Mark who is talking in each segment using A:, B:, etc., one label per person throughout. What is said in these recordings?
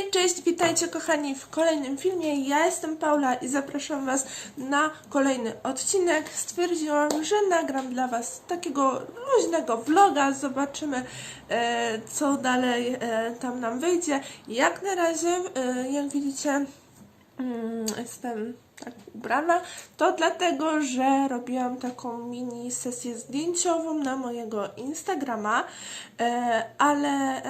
A: Hej, cześć, witajcie kochani w kolejnym filmie. Ja jestem Paula i zapraszam Was na kolejny odcinek. Stwierdziłam, że nagram dla Was takiego luźnego vloga. Zobaczymy, e, co dalej e, tam nam wyjdzie. Jak na razie, e, jak widzicie, jestem tak ubrana, to dlatego, że robiłam taką mini sesję zdjęciową na mojego Instagrama, e, ale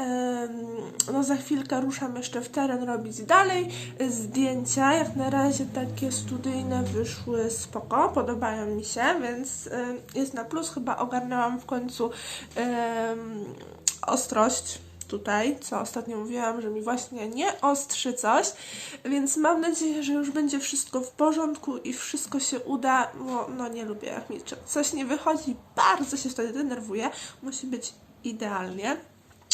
A: no za chwilkę ruszam jeszcze w teren robić dalej zdjęcia. Jak na razie takie studyjne wyszły spoko, podobają mi się, więc jest na plus. Chyba ogarnęłam w końcu ostrość tutaj, co ostatnio mówiłam, że mi właśnie nie ostrzy coś, więc mam nadzieję, że już będzie wszystko w porządku i wszystko się uda, bo no nie lubię jak mi coś nie wychodzi, bardzo się wtedy denerwuję, musi być idealnie.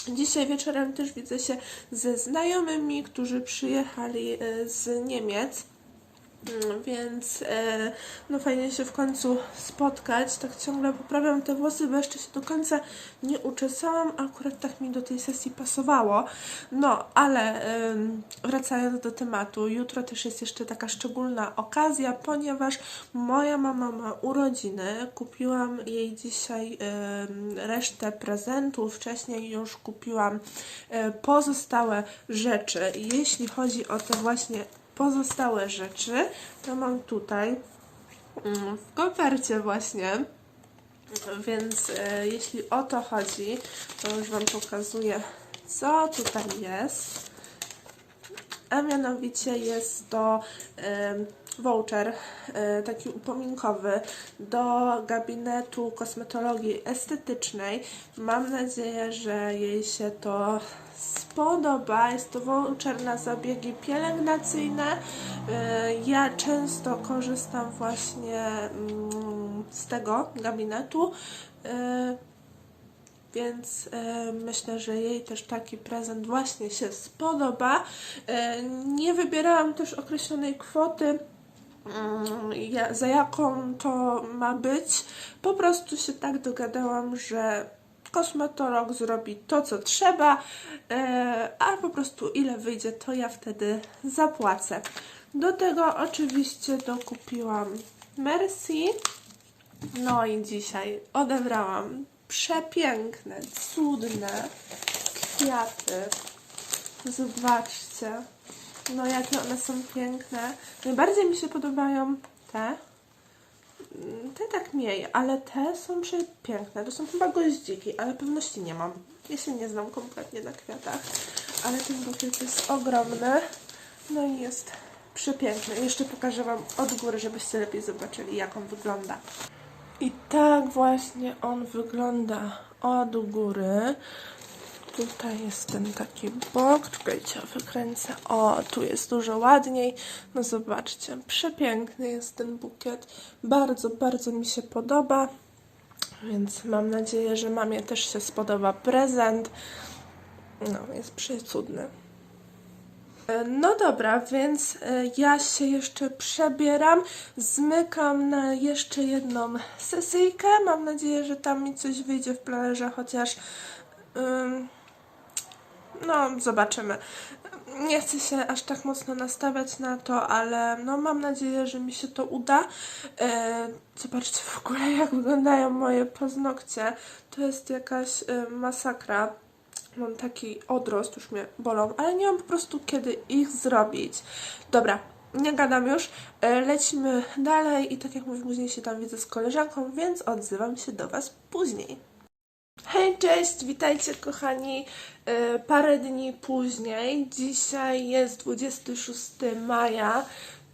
A: Dzisiaj wieczorem też widzę się ze znajomymi, którzy przyjechali e, z Niemiec. Mm, Więc e, no fajnie się w końcu spotkać. Tak ciągle poprawiam te włosy, bo jeszcze się do końca nie uczesałam. Akurat tak mi do tej sesji pasowało. No, ale wracając do tematu, jutro też jest jeszcze taka szczególna okazja, ponieważ moja mama ma urodziny. Kupiłam jej dzisiaj resztę prezentów. Wcześniej już kupiłam e, pozostałe rzeczy. Jeśli chodzi o te właśnie pozostałe rzeczy, to mam tutaj mm, w kopercie właśnie. Więc e, jeśli o to chodzi, to już Wam pokazuję, co tutaj jest. A mianowicie jest to e, voucher e, taki upominkowy do gabinetu kosmetologii estetycznej. Mam nadzieję, że jej się to spodoba. Jest to voucher na zabiegi pielęgnacyjne. E, Ja często korzystam właśnie mm, z tego gabinetu. E, więc e, myślę, że jej też taki prezent właśnie się spodoba. E, nie wybierałam też określonej kwoty, za jaką to ma być. Po prostu się tak dogadałam, że kosmetolog zrobi to, co trzeba, e, a po prostu ile wyjdzie, to ja wtedy zapłacę. Do tego oczywiście dokupiłam Mercy. No i dzisiaj odebrałam przepiękne, cudne kwiaty. Zobaczcie. No jakie one są piękne. Najbardziej mi się podobają te. Mm, Te tak mniej, ale te są przepiękne. To są chyba goździki, ale pewności nie mam. Ja się nie znam kompletnie na kwiatach, ale ten bukiet jest ogromny. No i jest przepiękny. Jeszcze pokażę Wam od góry, żebyście lepiej zobaczyli, jak on wygląda. I tak właśnie on wygląda od góry. Tutaj jest ten taki bok. Czekajcie, wykręcę. O, tu jest dużo ładniej. No zobaczcie, przepiękny jest ten bukiet. Bardzo, bardzo mi się podoba. Więc mam nadzieję, że mamie też się spodoba prezent. No, jest przecudny. No dobra, więc e, ja się jeszcze przebieram, zmykam na jeszcze jedną sesyjkę. Mam nadzieję, że tam mi coś wyjdzie w planerze, chociaż no zobaczymy. Nie chcę się aż tak mocno nastawiać na to, ale no mam nadzieję, że mi się to uda. E, zobaczcie w ogóle jak wyglądają moje paznokcie. To jest jakaś e, masakra mam taki odrost, już mnie bolą, ale nie mam po prostu kiedy ich zrobić. Dobra, nie gadam już, e, lecimy dalej i tak jak mówię, później się tam widzę z koleżanką, więc odzywam się do Was później. Hej, cześć, witajcie kochani. E, Parę dni później, dzisiaj jest 26 maja.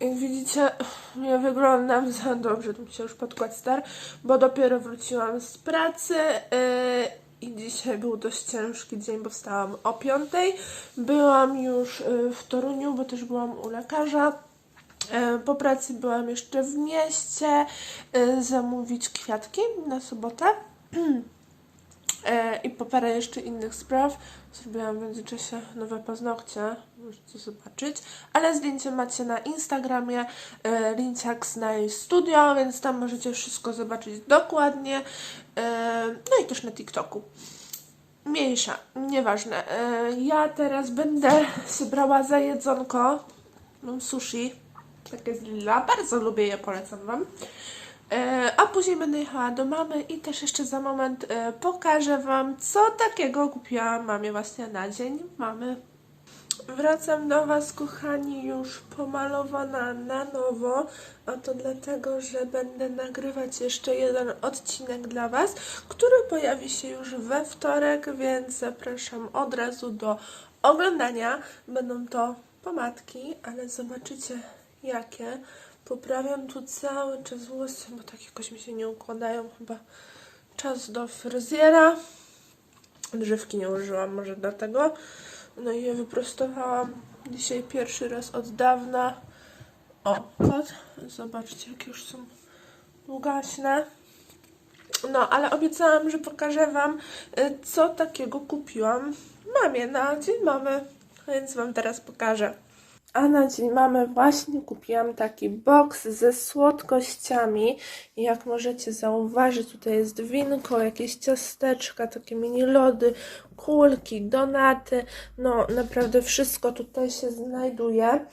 A: Jak widzicie, nie wyglądam za dobrze, tu się już podkład star, bo dopiero wróciłam z pracy e, i dzisiaj był dość ciężki dzień, bo wstałam o 5. Byłam już e, w Toruniu, bo też byłam u lekarza. Po pracy byłam jeszcze w mieście zamówić kwiatki na sobotę. E, i po parę jeszcze innych spraw. Zrobiłam w międzyczasie nowe paznokcie, możecie zobaczyć. Ale zdjęcie macie na Instagramie e, Linciak Snail Studio, więc tam możecie wszystko zobaczyć dokładnie. E, no i też na TikToku. Mniejsza, nieważne. E, Ja teraz będę brała za jedzonko. Sushi. Takie z lila. Bardzo lubię je, polecam Wam. E, A później będę jechała do mamy i też jeszcze za moment e, pokażę Wam, co takiego kupiłam mamie właśnie na dzień mamy. Wracam do Was, kochani, już pomalowana na nowo. A to dlatego, że będę nagrywać jeszcze jeden odcinek dla Was, który pojawi się już we wtorek, więc zapraszam od razu do oglądania. Będą to pomadki, ale zobaczycie jakie. Poprawiam tu cały czas włosy, bo tak jakoś mi się nie układają. Chyba czas do fryzjera. Drzewki nie użyłam, może dlatego. No i je wyprostowałam dzisiaj pierwszy raz od dawna. O, kot. Zobaczcie, jak już są długaśne. No, ale obiecałam, że pokażę Wam, y, co takiego kupiłam mamie na dzień mamy. Więc Wam teraz pokażę. A na dzień mamy właśnie kupiłam taki box ze słodkościami. Jak możecie zauważyć, tutaj jest winko, jakieś ciasteczka, takie mini lody, kulki, donaty. No naprawdę wszystko tutaj się znajduje.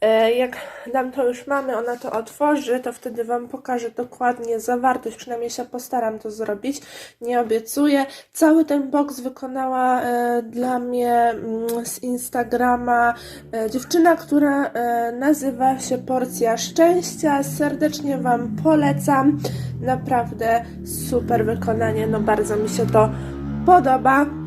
A: E, Jak dam to już mamy, ona to otworzy, to wtedy Wam pokażę dokładnie zawartość, przynajmniej się postaram to zrobić, nie obiecuję. Cały ten box wykonała e, dla mnie mm, z Instagrama e, dziewczyna, która nazywa się Porcja Szczęścia. Serdecznie Wam polecam. Naprawdę super wykonanie, no bardzo mi się to podoba.